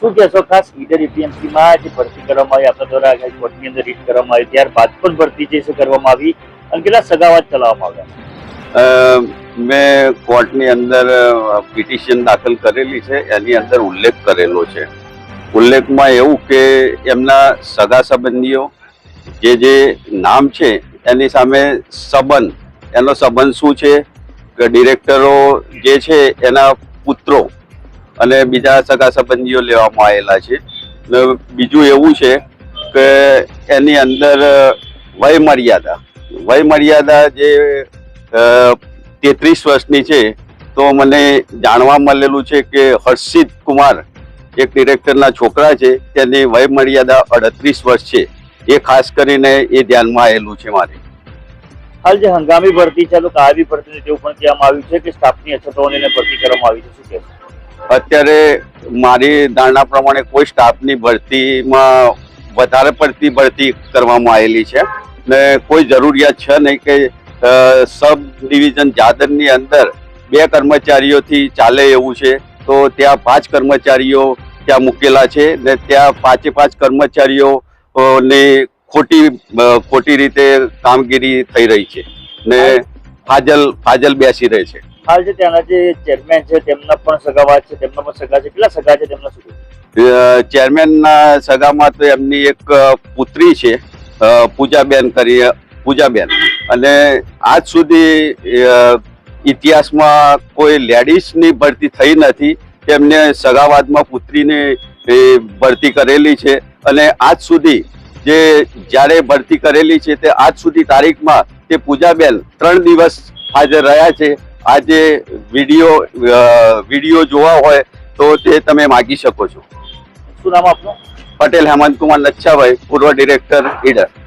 શું કહેશો ખાસ? ઈડર એપીએમસીમાં જે ભરતી કરવામાં આવી. આપણા દ્વારા કોર્ટની અંદર રીટ કરવામાં આવી. ત્યારબાદ પણ ભરતી જે કરવામાં આવી અને કેટલા સગાવાદ ચલાવવામાં આવ્યા? મેં કોર્ટની અંદર પિટિશન દાખલ કરેલી છે. એની અંદર ઉલ્લેખ કરેલો છે. ઉલ્લેખમાં એવું કે એમના સગા સંબંધીઓ જે જે નામ છે, એની સામે સંબંધ. એનો સંબંધ શું છે? કે ડિરેક્ટરો જે છે, એના પુત્રો અને બીજા સગા સંબંધીઓ લેવામાં આવેલા છે. બીજું એવું છે કે એની અંદર વય મર્યાદા વય મર્યાદા જે તેત્રીસ વર્ષની છે, તો મને જાણવા મળેલું છે કે હર્ષિત કુમાર, એક ડિરેક્ટરના છોકરા છે, તેની વય મર્યાદા અડત્રીસ વર્ષ છે. એ ખાસ કરીને એ ધ્યાનમાં આવેલું છે મારે. હાલ જે હંગામી ભરતી છે, તો કાયમી ભરતી તેવું પણ કહેવામાં આવ્યું છે કે સ્ટાફની અછતોને ભરતી કરવામાં આવી છે. શું કહેશો? અત્યારે મારી ધારણા પ્રમાણે કોઈ સ્ટાફની ભરતીમાં વધારે પડતી ભરતી કરવામાં આવેલી છે. ને કોઈ જરૂરિયાત છે નહીં કે સબ ડિવિઝન જાદરની અંદર બે કર્મચારીઓથી ચાલે એવું છે. તો ત્યાં પાંચ કર્મચારીઓ ત્યાં મૂકેલા છે ને ત્યાં પાંચે પાંચ કર્મચારીઓ ને ખોટી ખોટી રીતે કામગીરી થઈ રહી છે. ને ફાજલ ફાજલ બેસી રહે છે. હાલ જે ત્યાંના જે ચેરમેન છે તેમના પણ સગાવાદ છે તેમના પણ સગા છે. કેટલા સગા છે તેમના સુધી? ચેરમેનના સગામાં તો એમની એક પુત્રી છે પૂજાબેન કરી પૂજાબેન. અને આજ સુધી ઇતિહાસમાં કોઈ લેડીઝની ભરતી થઈ નથી. તેમને સગાવાદમાં પુત્રીની ભરતી કરેલી છે. અને આજ સુધી જે જ્યારે ભરતી કરેલી છે તે આજ સુધી તારીખમાં તે પૂજાબેન ત્રણ દિવસ હાજર રહ્યા છે. આજે વીડિયો વીડિયો જોવા હોય તો તે તમે માગી શકો છો. શું નામ આપનું? પટેલ હેમંત કુમાર લચ્છાભાઈ પૂર્વ ડિરેક્ટર ઈડર.